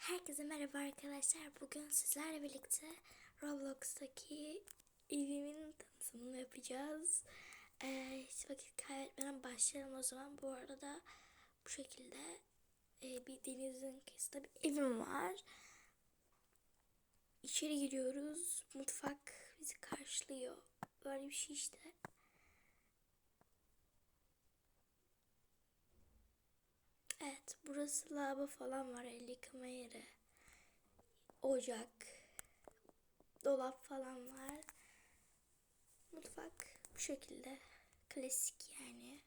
Herkese merhaba arkadaşlar. Bugün sizlerle birlikte Roblox'taki evimin tanıtımını yapacağız. Ee, hiç vakit kaybetmeden başlayalım o zaman. Bu arada bu şekilde e, bir denizin kıyısında bir evim var. İçeri giriyoruz. Mutfak bizi karşılıyor. Böyle bir şey işte. Evet, burası lavabo falan var, el yıkama yeri. Ocak, dolap falan var. Mutfak bu şekilde. Klasik yani.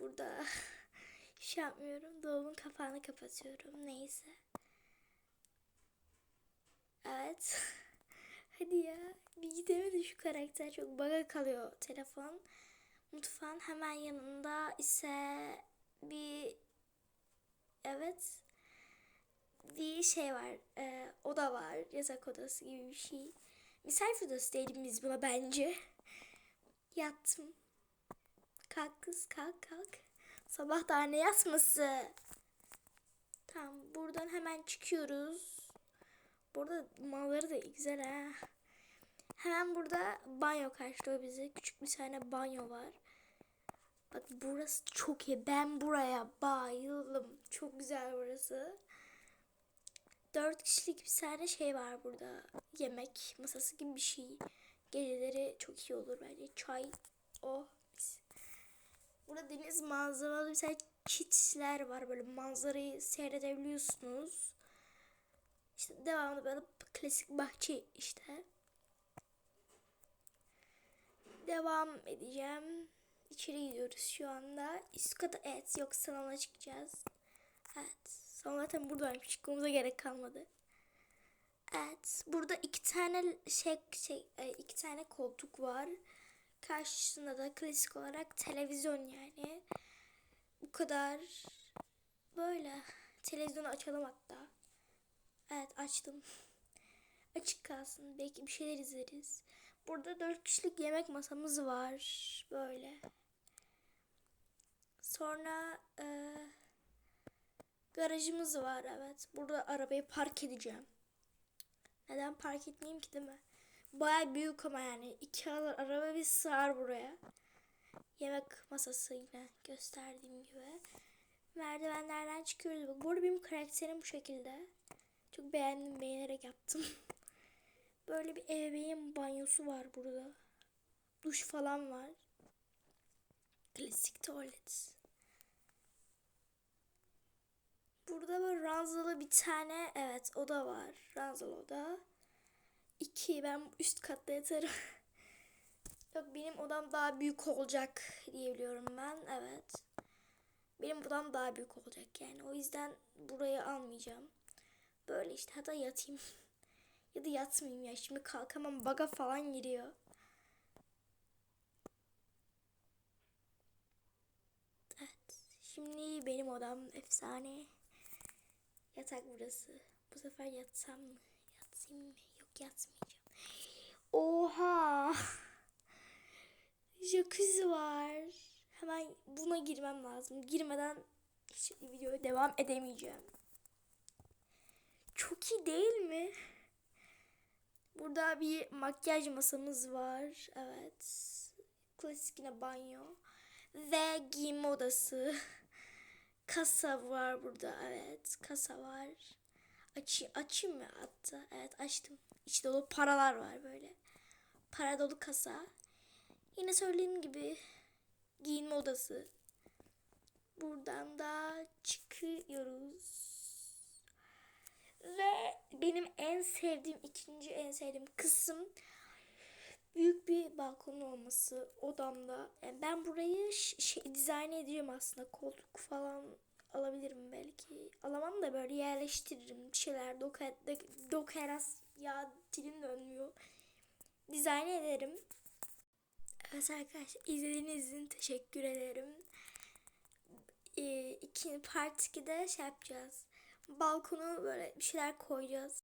Burada şey yapmıyorum. Dolabın kapağını kapatıyorum. Neyse. Evet. Hadi ya. Bir gidemedi şu karakter. Çok baga kalıyor telefon. Mutfağın hemen yanında ise bir evet bir şey var. Ee, oda var. Yatak odası gibi bir şey. Misafir odası diyelim biz buna bence. Yattım. Kalk kız kalk kalk. Sabah daha ne yatması? Tamam buradan hemen çıkıyoruz. Burada malları da güzel ha. Hemen burada banyo karşılıyor bizi. Küçük bir tane banyo var. Bak burası çok iyi. Ben buraya bayıldım. Çok güzel burası. Dört kişilik bir tane şey var burada. Yemek masası gibi bir şey. Geceleri çok iyi olur bence. Çay. Oh. Burada deniz manzaralı bir tane çitler var. Böyle manzarayı seyredebiliyorsunuz. İşte devamlı böyle klasik bahçe işte. Devam edeceğim. İçeri gidiyoruz şu anda. Üst kata evet yok salona çıkacağız. Evet. Salon zaten buradaymış. Çıkmamıza gerek kalmadı. Evet. Burada iki tane şey, şey e, iki tane koltuk var. Karşısında da klasik olarak televizyon yani. Bu kadar. Böyle. Televizyonu açalım hatta. Evet açtım. Açık kalsın. Belki bir şeyler izleriz. Burada dört kişilik yemek masamız var. Böyle. Sonra e, garajımız var. Evet. Burada arabayı park edeceğim. Neden park etmeyeyim ki değil mi? Baya büyük ama yani. iki alır araba bir sığar buraya. Yemek masası yine gösterdiğim gibi. Merdivenlerden çıkıyoruz. Bu arada benim karakterim bu şekilde. Çok beğendim. Beğenerek yaptım. Böyle bir ebeveyn banyosu var burada. Duş falan var. Klasik tuvalet. Burada böyle ranzalı bir tane evet oda var. Ranzalı oda. İki ben üst katta yatarım. Yok benim odam daha büyük olacak diyebiliyorum ben. Evet. Benim odam daha büyük olacak yani. O yüzden burayı almayacağım. Böyle işte hatta yatayım. Ya da yatmayayım ya. Şimdi kalkamam. Baga falan giriyor. Evet. Şimdi benim odam efsane. Yatak burası. Bu sefer yatsam mı? Yatsayım mı? Yok yatmayacağım. Oha. Jacuzzi var. Hemen buna girmem lazım. Girmeden hiç videoya devam edemeyeceğim. Çok iyi değil mi? Burada bir makyaj masamız var. Evet. Klasik yine banyo. Ve giyinme odası. Kasa var burada. Evet. Kasa var. Aç, açayım mı hatta? Evet açtım. İçi dolu paralar var böyle. Para dolu kasa. Yine söylediğim gibi giyinme odası. Buradan da çıkıyoruz. Ve benim en sevdiğim ikinci en sevdiğim kısım büyük bir balkon olması odamda. Yani ben burayı şey, dizayn edeceğim aslında. Koltuk falan alabilirim belki. Alamam da böyle yerleştiririm. Bir şeyler doker, dokeras ya dilim dönmüyor. Dizayn ederim. Evet arkadaşlar izlediğiniz için teşekkür ederim. Ee, ikinci part 2'de şey yapacağız balkonu böyle bir şeyler koyacağız.